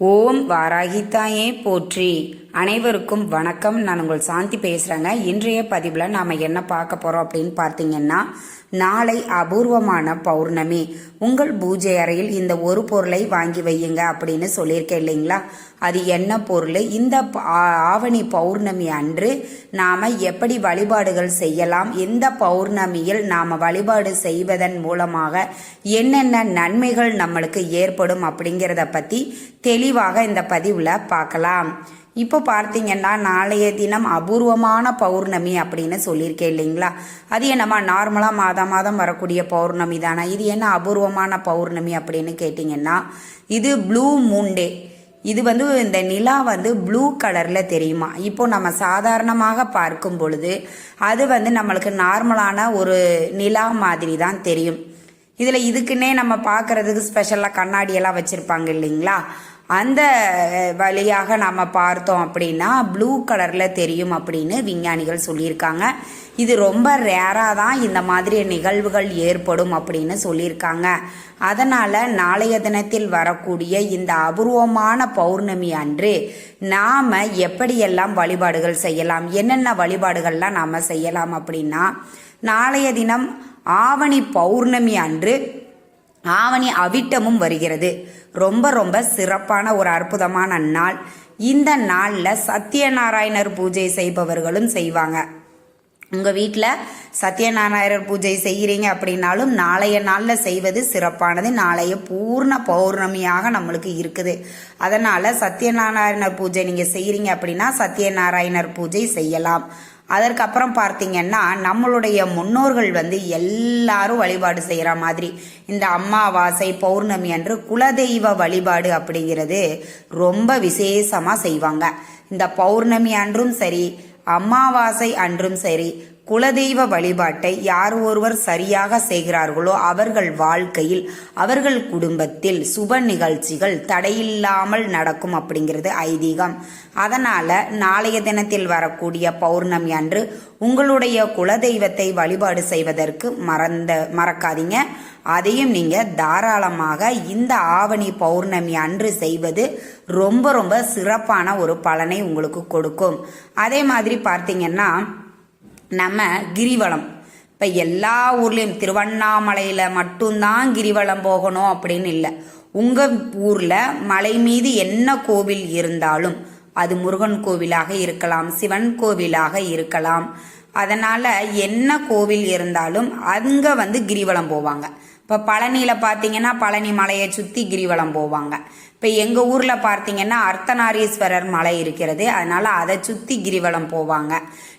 ஓம் வாராகித்தாயே போற்றி. அனைவருக்கும் வணக்கம். நான் உங்கள் சாந்தி பேசுகிறேங்க இன்றைய பதிவில் நாம் என்ன பார்க்க போகிறோம் அப்படின்னு பார்த்தீங்கன்னா நாளை அபூர்வமான பௌர்ணமி. உங்கள் பூஜை அறையில் இந்த ஒரு பொருளை வாங்கி வையுங்க அப்படின்னு சொல்லியிருக்கேன் இல்லைங்களா? அது என்ன பொருள்? இந்த ஆவணி பௌர்ணமி அன்று நாம் எப்படி வழிபாடுகள் செய்யலாம்? இந்த பௌர்ணமியில் நாம் வழிபாடு செய்வதன் மூலமாக என்னென்ன நன்மைகள் நம்மளுக்கு ஏற்படும் அப்படிங்கிறத பற்றி தெளிவாக இந்த பதிவில் பார்க்கலாம். இப்போ பார்த்தீங்கன்னா நாளைய தினம் அபூர்வமான பௌர்ணமி அப்படின்னு சொல்லியிருக்கேன் இல்லைங்களா? அது என்னம்மா நார்மலாக மாதம் மாதம் வரக்கூடிய பௌர்ணமி தானே? இது என்ன அபூர்வமான பௌர்ணமி அப்படின்னு கேட்டிங்கன்னா இது ப்ளூ மூண்டே. இது வந்து இந்த நிலா வந்து ப்ளூ கலரில் தெரியுமா? இப்போ நம்ம சாதாரணமாக பார்க்கும் பொழுது அது வந்து நம்மளுக்கு நார்மலான ஒரு நிலா மாதிரி தான் தெரியும். இதில் இதுக்குன்னே நம்ம பார்க்குறதுக்கு ஸ்பெஷலாக கண்ணாடியெல்லாம் வச்சுருப்பாங்க இல்லைங்களா? அந்த வழியாக நம்ம பார்த்தோம் அப்படின்னா ப்ளூ கலரில் தெரியும் அப்படின்னு விஞ்ஞானிகள் சொல்லியிருக்காங்க. இது ரொம்ப ரேராக தான் இந்த மாதிரி நிகழ்வுகள் ஏற்படும் அப்படின்னு சொல்லியிருக்காங்க. அதனால் நாளைய தினத்தில் வரக்கூடிய இந்த அபூர்வமான பௌர்ணமி அன்று நாம் எப்படியெல்லாம் வழிபாடுகள் செய்யலாம் என்னென்ன வழிபாடுகள்லாம் நாம் செய்யலாம் அப்படின்னா நாளைய தினம் ஆவணி பௌர்ணமி அன்று ஆவணி அவிட்டமும் வருகிறது. ரொம்ப ரொம்ப சிறப்பான ஒரு அற்புதமான நாள். இந்த நாளில் சத்யநாராயணர் பூஜை செய்பவர்களும் செய்வாங்க. உங்கள் வீட்டில் சத்யநாராயணர் பூஜை செய்கிறீங்க அப்படின்னாலும் நாளைய நாளில் செய்வது சிறப்பானது. நாளைய பூர்ண பௌர்ணமியாக நம்மளுக்கு இருக்குது. அதனால் சத்யநாராயணர் பூஜை நீங்கள் செய்கிறீங்க அப்படின்னா சத்யநாராயணர் பூஜை செய்யலாம். அதற்கப்புறம் பார்த்தீங்கன்னா நம்மளுடைய முன்னோர்கள் வந்து எல்லாரும் வழிபாடு செய்கிற மாதிரி. இந்த அம்மாவாசை பௌர்ணமி அன்று குலதெய்வ வழிபாடு அப்படிங்கிறது ரொம்ப விசேஷமாக செய்வாங்க. இந்த பௌர்ணமி அன்றும் சரி அமாவாசை அன்றும் சரி குலதெய்வ வழிபாட்டை யார் ஒருவர் சரியாக செய்கிறார்களோ அவர்கள் வாழ்க்கையில் அவர்கள் குடும்பத்தில் சுப நிகழ்ச்சிகள் தடையில்லாமல் நடக்கும் அப்படிங்கிறது ஐதீகம். அதனால் நாளைய தினத்தில் வரக்கூடிய பௌர்ணமி அன்று உங்களுடைய குலதெய்வத்தை வழிபாடு செய்வதற்கு மறந்த மறக்காதீங்க. அதையும் நீங்கள் தாராளமாக இந்த ஆவணி பௌர்ணமி அன்று செய்வது ரொம்ப ரொம்ப சிறப்பான ஒரு பலனை உங்களுக்கு கொடுக்கும். அதே மாதிரி பார்த்தீங்கன்னா நம்ம கிரிவலம். இப்போ எல்லா ஊர்லேயும் திருவண்ணாமலையில் மட்டும்தான் கிரிவலம் போகணும் அப்படின்னு இல்லை. உங்கள் ஊரில் மலை மீது என்ன கோவில் இருந்தாலும் அது முருகன் கோவிலாக இருக்கலாம் சிவன் கோவிலாக இருக்கலாம். அதனால் என்ன கோவில் இருந்தாலும் அங்கே வந்து கிரிவலம் போவாங்க. இப்போ பழனியில் பார்த்தீங்கன்னா பழனி மலையை சுற்றி கிரிவலம் போவாங்க. இப்போ எங்கள் ஊரில் பார்த்தீங்கன்னா அர்த்தநாரீஸ்வரர் மலை இருக்கிறது. அதனால் அதை சுற்றி கிரிவலம் போவாங்க.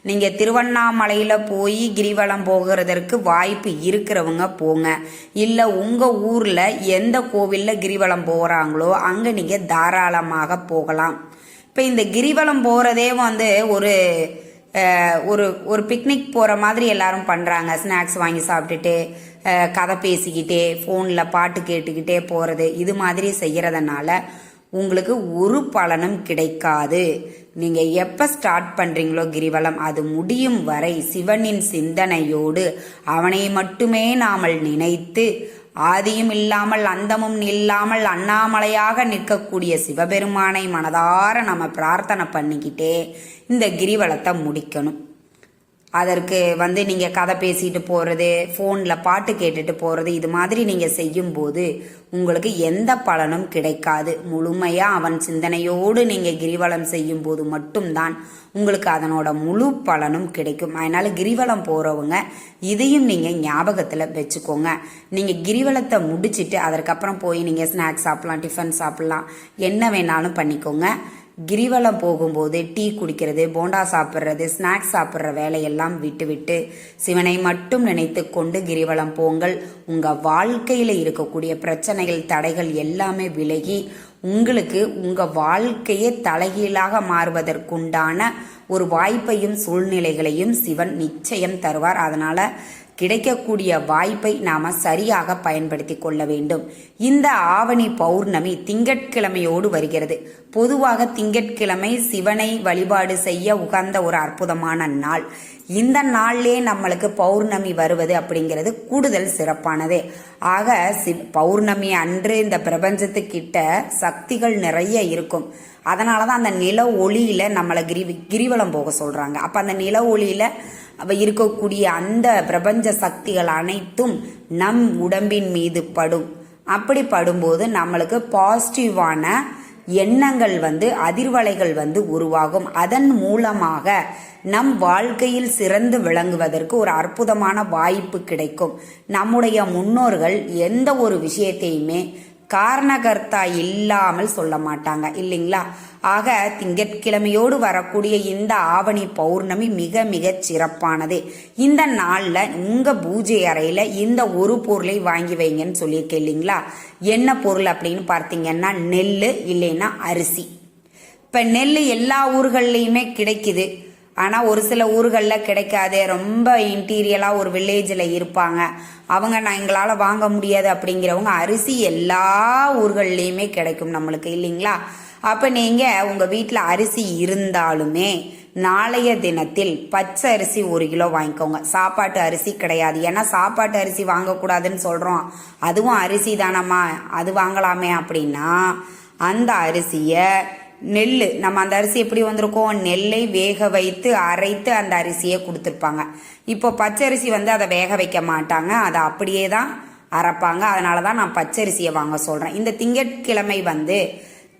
நீங்கள் திருவண்ணாமலையில் போய் கிரிவலம் போகிறதற்கு வாய்ப்பு இருக்கிறவங்க போங்க. இல்லை உங்கள் ஊரில் எந்த கோவிலில் கிரிவலம் போகிறாங்களோ அங்கே நீங்கள் தாராளமாக போகலாம். இப்போ இந்த கிரிவலம் போகிறதே வந்து ஒரு ஒரு ஒரு பிக்னிக் போகிற மாதிரி எல்லாரும் பண்ணுறாங்க ஸ்நாக்ஸ் வாங்கி சாப்பிட்டுட்டு கதை பேசிக்கிட்டே ஃபோனில் பாட்டு கேட்டுக்கிட்டே போகிறது இது மாதிரி செய்கிறதுனால உங்களுக்கு ஒரு பலனும் கிடைக்காது. நீங்கள் எப்போ ஸ்டார்ட் பண்ணுறீங்களோ கிரிவலம் அது முடியும் வரை சிவனின் சிந்தனையோடு அவனை மட்டுமே நாமல் நினைத்து ஆதியும் இல்லாமல் அந்தமும் இல்லாமல் அண்ணாமலையாக நிற்கக்கூடிய சிவபெருமானை மனதார நம்ம பிரார்த்தனை பண்ணிக்கிட்டே இந்த கிரிவலத்தை முடிக்கணும். அதற்கு வந்து நீங்கள் கதை பேசிட்டு போகிறது ஃபோனில் பாட்டு கேட்டுட்டு போகிறது இது மாதிரி நீங்கள் செய்யும்போது உங்களுக்கு எந்த பலனும் கிடைக்காது. முழுமையாக அவன் சிந்தனையோடு நீங்கள் கிரிவலம் செய்யும்போது மட்டும்தான் உங்களுக்கு அதனோட முழு பலனும் கிடைக்கும். அதனால் கிரிவலம் போகிறவங்க இதையும் நீங்கள் ஞாபகத்தில் வச்சுக்கோங்க. நீங்கள் கிரிவலத்தை முடிச்சிட்டு அதற்கப்புறம் போய் நீங்கள் ஸ்நாக்ஸ் சாப்பிட்லாம் டிஃபன் சாப்பிட்லாம் என்ன வேணாலும் பண்ணிக்கோங்க. கிரிவலம் போகும்போது டீ குடிக்கிறது போண்டா சாப்பிட்றது ஸ்நாக்ஸ் சாப்பிட்ற வேலையெல்லாம் விட்டுவிட்டு சிவனை மட்டும் நினைத்து கொண்டு கிரிவலம் போங்கள். உங்கள் வாழ்க்கையில் இருக்கக்கூடிய பிரச்சனைகள் தடைகள் எல்லாமே விலகி உங்களுக்கு உங்கள் வாழ்க்கையே தலைகீழாக மாறுவதற்குண்டான ஒரு வாய்ப்பையும் சூழ்நிலைகளையும் சிவன் நிச்சயம் தருவார். அதனால் கிடைக்கக்கூடிய வாய்ப்பை நாம சரியாக பயன்படுத்தி கொள்ள வேண்டும். இந்த ஆவணி பௌர்ணமி திங்கட்கிழமையோடு வருகிறது. பொதுவாக திங்கட்கிழமை சிவனை வழிபாடு செய்ய உகந்த ஒரு அற்புதமான நாள். இந்த நாள்லே நம்மளுக்கு பௌர்ணமி வருவது அப்படிங்கிறது கூடுதல் சிறப்பானது. ஆக சி- பௌர்ணமி அன்று இந்த பிரபஞ்சத்துக்கிட்ட சக்திகள் நிறைய இருக்கும். அதனால தான் அந்த நில ஒளியில் நம்மளை கிரி கிரிவலம் போக சொல்கிறாங்க அப்போ அந்த நில ஒளியில் அவ இருக்கக்கூடிய அந்த பிரபஞ்ச சக்திகள் அனைத்தும் நம் உடம்பின் மீது படும். அப்படி படும்போது நம்மளுக்கு பாசிட்டிவான எண்ணங்கள் வந்து அதிர்வலைகள் வந்து உருவாகும். அதன் மூலமாக நம் வாழ்க்கையில் சிறந்து விளங்குவதற்கு ஒரு அற்புதமான வாய்ப்பு கிடைக்கும். நம்முடைய முன்னோர்கள் எந்த ஒரு விஷயத்தையுமே காரணகர்த்தா இல்லாமல் சொல்ல மாட்டாங்க இல்லைங்களா? ஆக திங்கட்கிழமையோடு வரக்கூடிய இந்த ஆவணி பௌர்ணமி மிக மிக சிறப்பானது. இந்த நாளில் உங்கள் பூஜை அறையில் இந்த ஒரு பொருளை வாங்கி வைங்கன்னு சொல்லியிருக்கேன் இல்லைங்களா? என்ன பொருள் அப்படின்னு பார்த்தீங்கன்னா நெல் இல்லைன்னா அரிசி. இப்போ நெல் எல்லா ஊர்கள்லையுமே கிடைக்குது. ஆனால் ஒரு சில ஊர்களில் கிடைக்காது ரொம்ப இன்டீரியலாக ஒரு வில்லேஜில் இருப்பாங்க. அவங்க நான் எங்களால் வாங்க முடியாது அப்படிங்கிறவங்க அரிசி எல்லா ஊர்கள்லேயுமே கிடைக்கும் நம்மளுக்கு இல்லைங்களா? அப்போ நீங்கள் உங்கள் வீட்டில் அரிசி இருந்தாலுமே நாளைய தினத்தில் பச்சை அரிசி ஒரு கிலோ வாங்கிக்கோங்க. சாப்பாட்டு அரிசி கிடையாது. ஏன்னா சாப்பாட்டு அரிசி வாங்கக்கூடாதுன்னு சொல்கிறோம் அதுவும் அரிசி தானம்மா. அது வாங்கலாமே அப்படின்னா அந்த அரிசியை நெல் நம்ம அந்த அரிசி எப்படி வந்திருக்கோம்? நெல்லை வேக வைத்து அரைத்து அந்த அரிசியை கொடுத்துருப்பாங்க. இப்போ பச்சரிசி வந்து அதை வேக வைக்க மாட்டாங்க. அதை அப்படியே தான் அரைப்பாங்க. அதனால தான் நான் பச்சரிசியை வாங்க சொல்கிறேன் இந்த திங்கட்கிழமை வந்து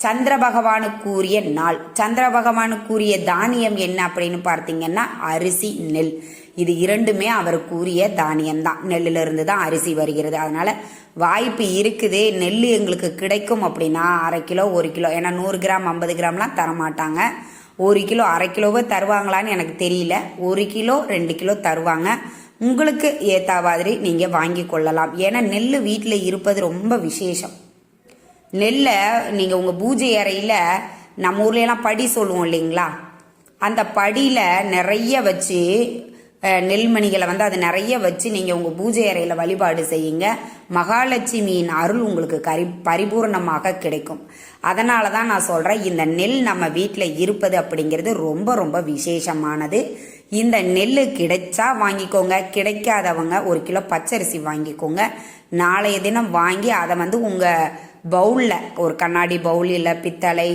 சந்திர பகவானுக்குரிய நாள். சந்திர பகவானுக்குரிய தானியம் என்ன அப்படின்னு பார்த்தீங்கன்னா அரிசி நெல். இது இரண்டுமே அவருக்குரிய தானியம் தான் நெல்லுல இருந்து தான் அரிசி வருகிறது. அதனால வாய்ப்பு இருக்குது. நெல் எங்களுக்கு கிடைக்கும் அப்படின்னா அரை கிலோ ஒரு கிலோ. ஏன்னா நூறு கிராம் ஐம்பது கிராம்லாம் தரமாட்டாங்க. ஒரு கிலோ அரை கிலோவே தருவாங்களான்னு எனக்கு தெரியல. ஒரு கிலோ ரெண்டு கிலோ தருவாங்க. உங்களுக்கு ஏற்ற மாதிரி நீங்கள் வாங்கி கொள்ளலாம். ஏன்னா நெல் வீட்டில் இருப்பது ரொம்ப விசேஷம். நெல்லை நீங்கள் உங்கள் பூஜை அறையில் நம்ம ஊர்லலாம் படி சொல்லுவோம் இல்லைங்களா? அந்த படியில் நிறைய வச்சு நெல்மணிகளை வந்து அது நிறைய வச்சு நீங்கள் உங்கள் பூஜை அறையில் வழிபாடு செய்யுங்க. மகாலட்சுமியின் அருள் உங்களுக்கு கரி பரிபூர்ணமாக கிடைக்கும். அதனால தான் நான் சொல்கிறேன் இந்த நெல் நம்ம வீட்டில் இருப்பது அப்படிங்கிறது ரொம்ப ரொம்ப விசேஷமானது. இந்த நெல் கிடைச்சா வாங்கிக்கோங்க கிடைக்காதவங்க ஒரு கிலோ பச்சரிசி வாங்கிக்கோங்க. நாளைய தினம் வாங்கி அதை வந்து உங்கள் பவுலில். ஒரு கண்ணாடி பவுல் இல்லை பித்தளை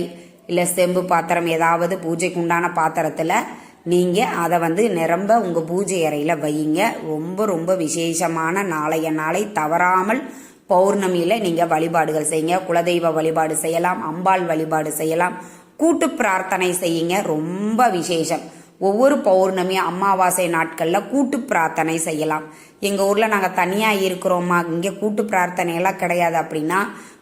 இல்லை செம்பு பாத்திரம் ஏதாவது பூஜைக்கு உண்டான பாத்திரத்தில் நீங்கள் அதை வந்து நிரம்ப உங்கள் பூஜை அறையில் வையுங்க. ரொம்ப ரொம்ப விசேஷமான நாளைய நாளை தவறாமல் பௌர்ணமியில் நீங்கள் வழிபாடுகள் செய்யுங்க. குலதெய்வ வழிபாடு செய்யலாம் அம்பாள் வழிபாடு செய்யலாம். கூட்டு பிரார்த்தனை செய்யுங்க. ரொம்ப விசேஷம். ஒவ்வொரு பௌர்ணமி அமாவாசை நாட்களில் கூட்டு பிரார்த்தனை செய்யலாம். எங்கள் ஊரில் நாங்கள் தனியாக இருக்கிறோமா இங்கே கூட்டு பிரார்த்தனை எல்லாம் கிடையாது அப்படின்னா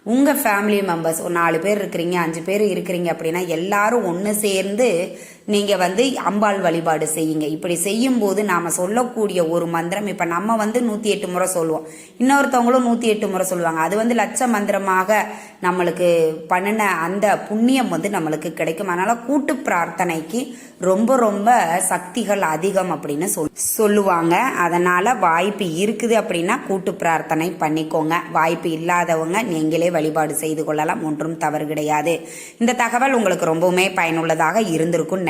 உங்கள் ஃபேமிலி மெம்பர்ஸ் ஒரு நாலு பேர் இருக்கிறீங்க அஞ்சு பேர் இருக்கிறீங்க அப்படின்னா எல்லாரும் ஒன்று சேர்ந்து நீங்கள் வந்து அம்பாள் வழிபாடு செய்யுங்க. இப்படி செய்யும்போது நாம் சொல்லக்கூடிய ஒரு மந்திரம் இப்போ நம்ம வந்து நூற்றி எட்டு முறை சொல்லுவோம் இன்னொருத்தவங்களும் நூற்றி எட்டு முறை சொல்லுவாங்க. அது வந்து லட்ச மந்திரமாக நம்மளுக்கு பண்ணின அந்த புண்ணியம் வந்து நம்மளுக்கு கிடைக்கும். அதனால் கூட்டு பிரார்த்தனைக்கு ரொம்ப ரொம்ப சக்திகள் அதிகம் அப்படின்னு சொல் சொல்லுவாங்க. அதனால் வாய்ப்பு இருக்குது அப்படின்னா கூட்டு பிரார்த்தனை பண்ணிக்கோங்க. வாய்ப்பு இல்லாதவங்க நீங்களே வழிபாடு செய்து கொள்ளலாம். ஒன்றும் தவறு கிடையாது. இந்த தகவல் உங்களுக்கு ரொம்பவுமே பயனுள்ளதாக இருந்திருக்கும்னு